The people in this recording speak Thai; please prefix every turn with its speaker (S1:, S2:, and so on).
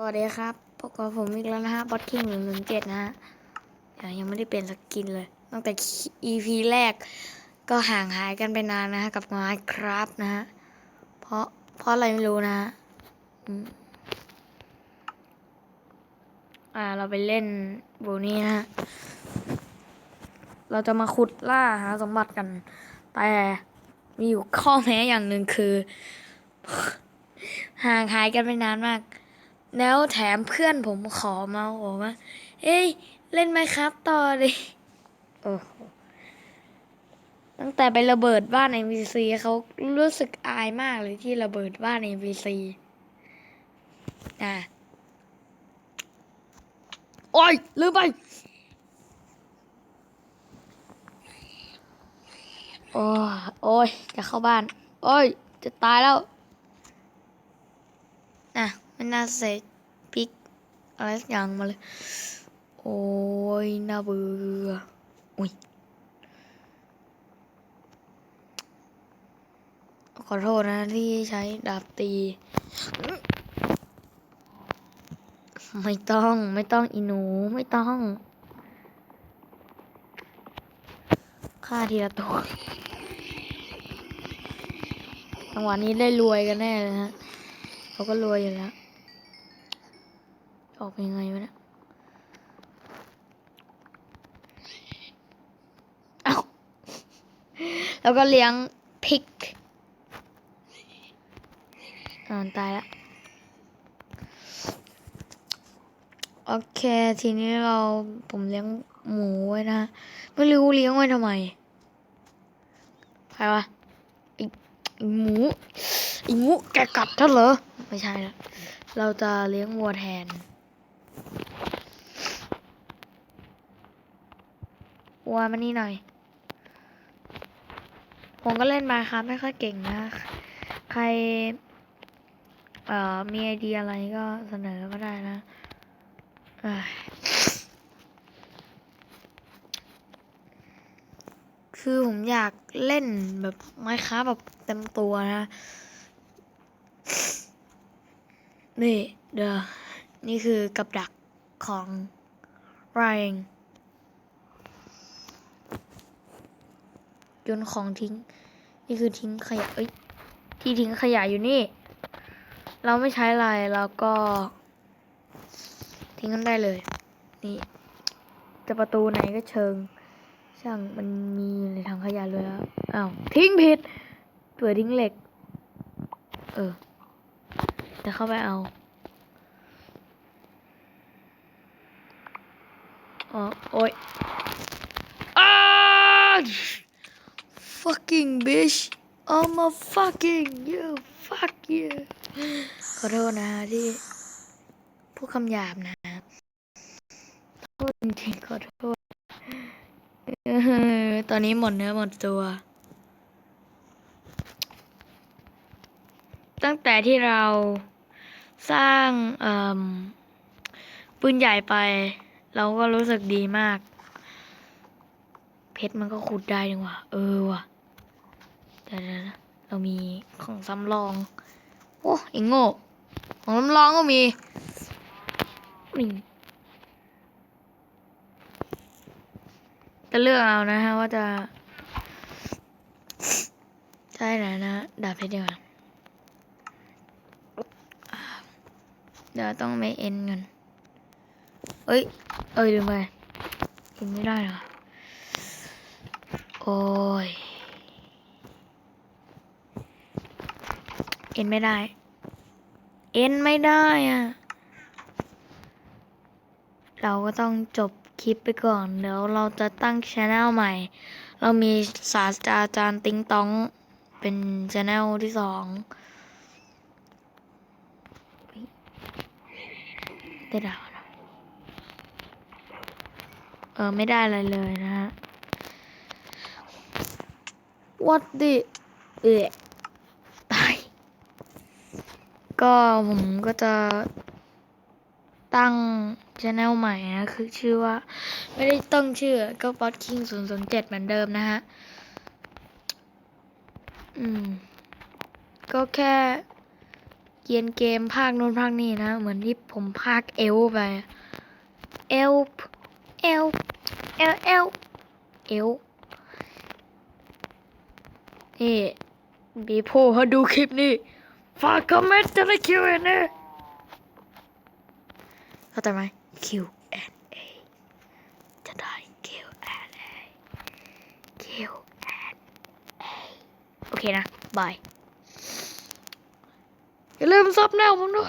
S1: สวัสดีครับพบกับผมอีกแล้วนะฮะบอสคิงหนึ่งหนึ่งเจ็ดนะฮะยังไม่ได้เปลี่ยนสกินเลย ตั้งแต่ EP แรกก็ห่างหายกันไปนานนะฮะ กับ Minecraft นะฮะ เพราะเพราะอะไรไม่รู้นะฮะอ่า เราไปเล่นบูนี้นะฮะ เราจะมาขุดล่าหาสมบัติกัน แต่มีอยู่ข้อแม้อย่างหนึ่งคือ ห่างหายกันไปนานมาก แล้วแถมเพื่อนผมขอมาบอกว่า เอ้ย เล่นไหมครับต่อเลย โอ้โห ตั้งแต่ไประเบิดบ้าน NPC เขารู้สึกอายมากเลยที่ระเบิดบ้าน NPC อะโอ้ย ลืมไป โอ้ยโอ้ยจะเข้าบ้าน โอ้ย จะตายแล้วอะ ไม่น่าเสกพริกอะไรสักอย่างมาเลย โอ้ยน่าเบื่ออุ้ยขอโทษนะที่ใช้ดาบตี ไม่ต้องไม่ต้องอีหนูไม่ต้องฆ่าทีละตัวจังหวะนี้ได้รวยกันแน่เลยฮะเขาก็รวยอยู่แล้ว ออกไปยังไงวะเนี่ยเอ้าแล้วก็เลี้ยงพริกอ่าตายแล้วโอเค ทีนี้เราผมเลี้ยงหมูไว้นะ ไม่รู้เลี้ยงไว้ทำไม ใครวะไอไอหมูไอหมูแกกัดท่านเหรอ ไม่ใช่ละเราจะเลี้ยงวัวแทน วัวมานี่หน่อย ผมก็เล่นมาครับไม่ค่อยเก่งนะ ใคร เอ่อ มีไอเดียอะไรก็เสนอมาได้นะคือผมอยากเล่นแบบไม้ค้าแบบเต็มตัวนะ นี่เด้อนี่คือกับดักของไรเอง โยนของทิ้ง นี่คือทิ้งขยะเอ้ยที่ทิ้งขยะอยู่นี่ เราไม่ใช้อะไรเราก็ ทิ้งกันได้เลย นี่จะประตูไหนก็เชิง ช่างมันมีในถังขยะเลยแล้วอ้าวทิ้งผิดเปิดทิ้งเหล็ก เออจะเข้าไปเอาอ๋อโอ้ยอ้า fucking bitch I'm a fucking you fuck you ขอโทษนะที่พูดคำหยาบนะโทษจริงๆขอโทษตอนนี้หมดเนื้อหมดตัว ตั้งแต่ที่เราสร้างปืนใหญ่ไป เราก็รู้สึกดีมาก เพชรมันก็ขุดได้นี่หว่า เออว่ะ เดี๋ยวนะเรามีของสำรอง โอ้ไอ้โง่ ของสำรองก็มีนี่จะเลือกเอานะฮะว่าจะใช่ไหนนะดาบเพชรดีกว่าเดี๋ยวต้องไปเอ็นกันเอ้ย เอ้ยลืมไปเอ็นไม่ได้เหรอ โอ้ย เอ็นไม่ได้ เอ็นไม่ได้อะเราก็ต้องจบคลิปไปก่อน เดี๋ยวเราจะตั้งช anel ใหม่ เรามีศาสตราจารย์ติงตองเป็นช anel ที่สองเฮ้ยได้ดาวนะเออ ไม่ได้อะไรเลยนะฮะ what the เอะตาย ก็ผมก็จะตั้งช anel ใหม่นะ คือชื่อว่า ไม่ได้ตั้งชื่อก็ Bot King 0 0 7เหมือนเดิมนะฮะ อืม ก็แค่เกียนเกมภาคโน้นภาคนี้นะ เหมือนที่ผมภาคเอลไป เอลเอลเอลเอลเอลนี่บีโพเขาดูคลิปนี้ ฝากคอมเมนต์จะได้คิวเอ็นเอเข้าใจไหม Q&A จะได้ Q&A Q&A โอเคนะ บาย อย่าลืมซับแนวผมด้วย